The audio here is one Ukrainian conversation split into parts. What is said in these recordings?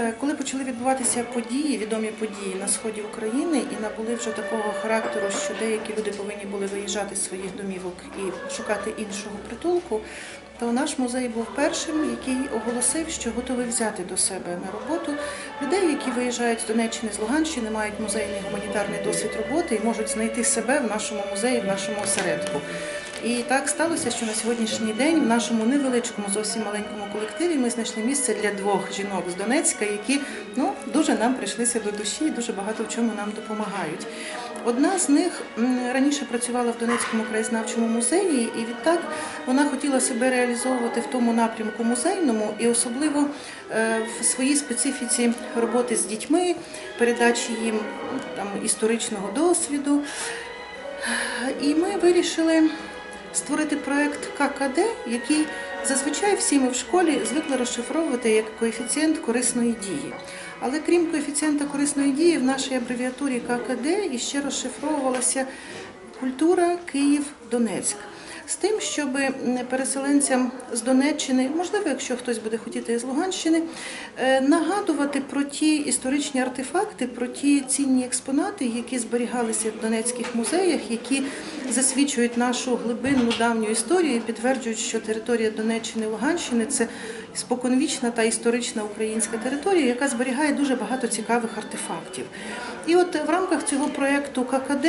Е, Коли почали відбуватися події, відомі події на сході України і набули вже такого характеру, що деякі люди повинні були виїжджати з своїх домівок і шукати іншого притулку, то наш музей був першим, який оголосив, що готовий взяти до себе на роботу людей, які виїжджають з Донеччини, з Луганщини, мають музейний гуманітарний досвід роботи і можуть знайти себе в нашому музеї, в нашому осередку. І так сталося, що на сьогоднішній день в нашому невеличкому, зовсім маленькому колективі ми знайшли місце для двох жінок з Донецька, які ну дуже нам прийшлися до душі і дуже багато в чому нам допомагають. Одна з них раніше працювала в Донецькому краєзнавчому музеї, і відтак вона хотіла себе реалізовувати в тому напрямку музейному і особливо е, в своїй специфіці роботи з дітьми, передачі їм там історичного досвіду. І ми вирішили створити проект ККД, який зазвичай всі ми в школі звикли розшифровувати як коефіцієнт корисної дії. Але крім коефіцієнта корисної дії, в нашій абревіатурі ККД іще розшифровувалася культура Київ Донецьк. З тим, щоб переселенцям з Донеччини, можливо, якщо хтось буде хотіти з Луганщини, е, нагадувати про ті історичні артефакти, про ті цінні експонати, які зберігалися в донецьких музеях, які засвідчують нашу глибинну давню історію і підтверджують, що територія Донеччини і Луганщини це споконвічна та історична українська територія, яка зберігає дуже багато цікавих артефактів. І от в рамках цього проєкту ККД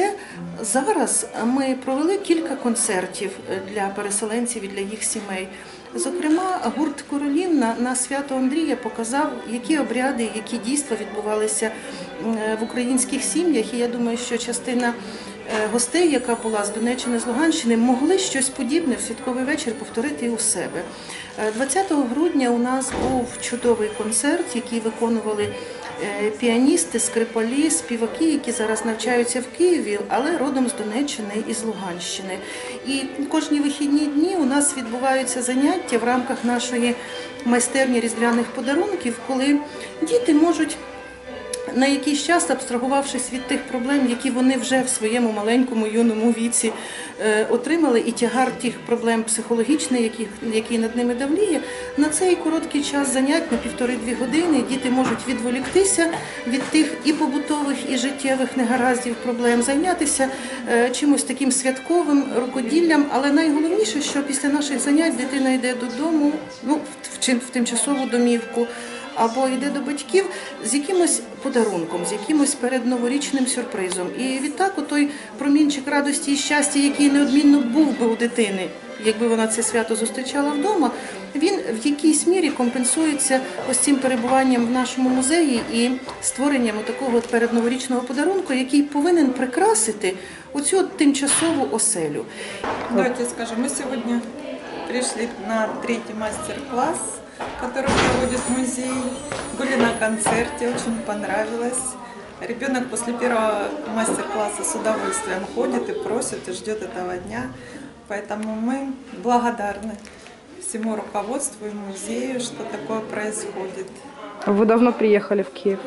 зараз ми провели кілька концертів для переселенців і для їх сімей. Зокрема, гурт Королівна на свято Андрія показав, які обряди, які дійства відбувалися в українських сім'ях. І я думаю, що частина е, гостей, яка була з Донеччини, з Луганщини, могли щось подібне в святковий вечір повторити і у себе. Е, 20 грудня у нас був чудовий концерт, який виконували е, піаністи, скрипалі, співаки, які зараз навчаються в Києві, але родом з Донеччини і з Луганщини. І кожні вихідні дні у нас відбуваються заняття в рамках нашої майстерні різдвяних подарунків, коли діти можуть на якийсь час, абстрагувавшись від тих проблем, які вони вже в своєму маленькому юному віці е, отримали, і тягар тих проблем психологічних, які, над ними давліє, на цей короткий час занять на півтори-дві години діти можуть відволіктися від тих і побутових, і життєвих негараздів проблем, зайнятися е, чимось таким святковим рукоділлям. Але найголовніше, що після наших занять дитина йде додому, ну в тимчасову домівку або йде до батьків з якимось подарунком, з якимось передноворічним сюрпризом. І відтак у той промінчик радості і щастя, який неодмінно був би у дитини, якби вона це свято зустрічала вдома, він в якійсь мірі компенсується ось цим перебуванням в нашому музеї і створенням такого передноворічного подарунку, який повинен прикрасити оцю от тимчасову оселю. Давайте скажем, мы сегодня пришли на третий мастер-класс, который проводит музей. Были на концерте, очень понравилось. Ребенок после первого мастер-класса с удовольствием ходит и просит, и ждет этого дня. Поэтому мы благодарны всему руководству и музею, что такое происходит. Вы давно приехали в Киев?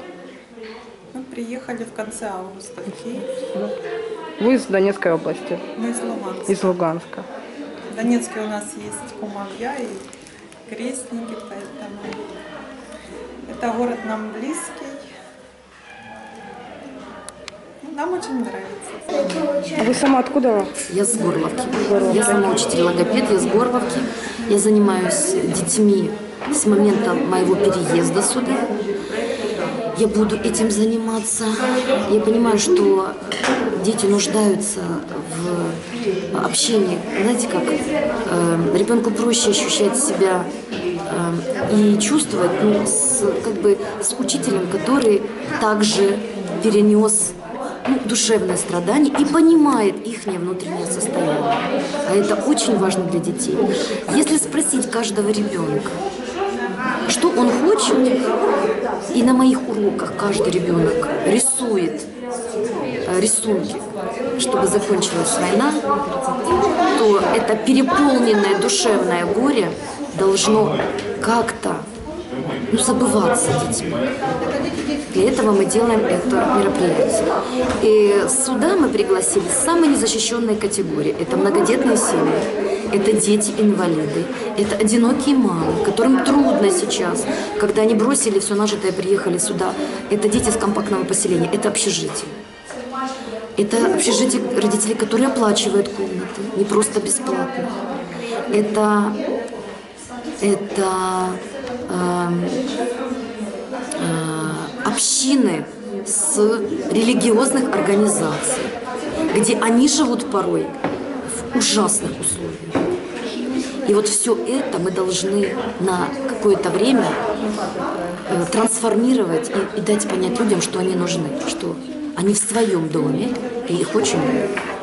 Мы приехали в конце августа в Киев. Вы из Донецкой области, Мы из Луганска. из Луганска. В Донецке у нас есть кумовья и крестники, поэтому это город нам близкий. Ну, Нам очень нравится. А вы сама откуда? Я с Горловки. Я сама учитель-логопед, я с Горловки. Я занимаюсь детьми с момента моего переезда сюда. Я буду этим заниматься. Я понимаю, что дети нуждаются общении. Знаете, как э, ребенку проще ощущать себя э, и чувствовать ну, с, как бы, с учителем, который также перенес ну, душевное страдание и понимает их внутреннее состояние. А это очень важно для детей. Если спросить каждого ребенка, что он хочет, и на моих уроках каждый ребенок рисует э, рисунки, чтобы закончилась война, то это переполненное душевное горе должно как-то ну, забываться детьми. Для этого мы делаем это мероприятие. И сюда мы пригласили самые незащищенные категории. Это многодетные семьи, это дети-инвалиды, это одинокие мамы, которым трудно сейчас, когда они бросили все нажитое, приехали сюда. Это дети из компактного поселения, это общежитие. Это общежитие родителей, которые оплачивают комнаты, не просто бесплатно. Это, это эм, э, общины с религиозных организаций, где они живут порой в ужасных условиях. И вот все это мы должны на какое-то время э, трансформировать и, и дать понять людям, что они нужны, что они в своем доме, и их очень много.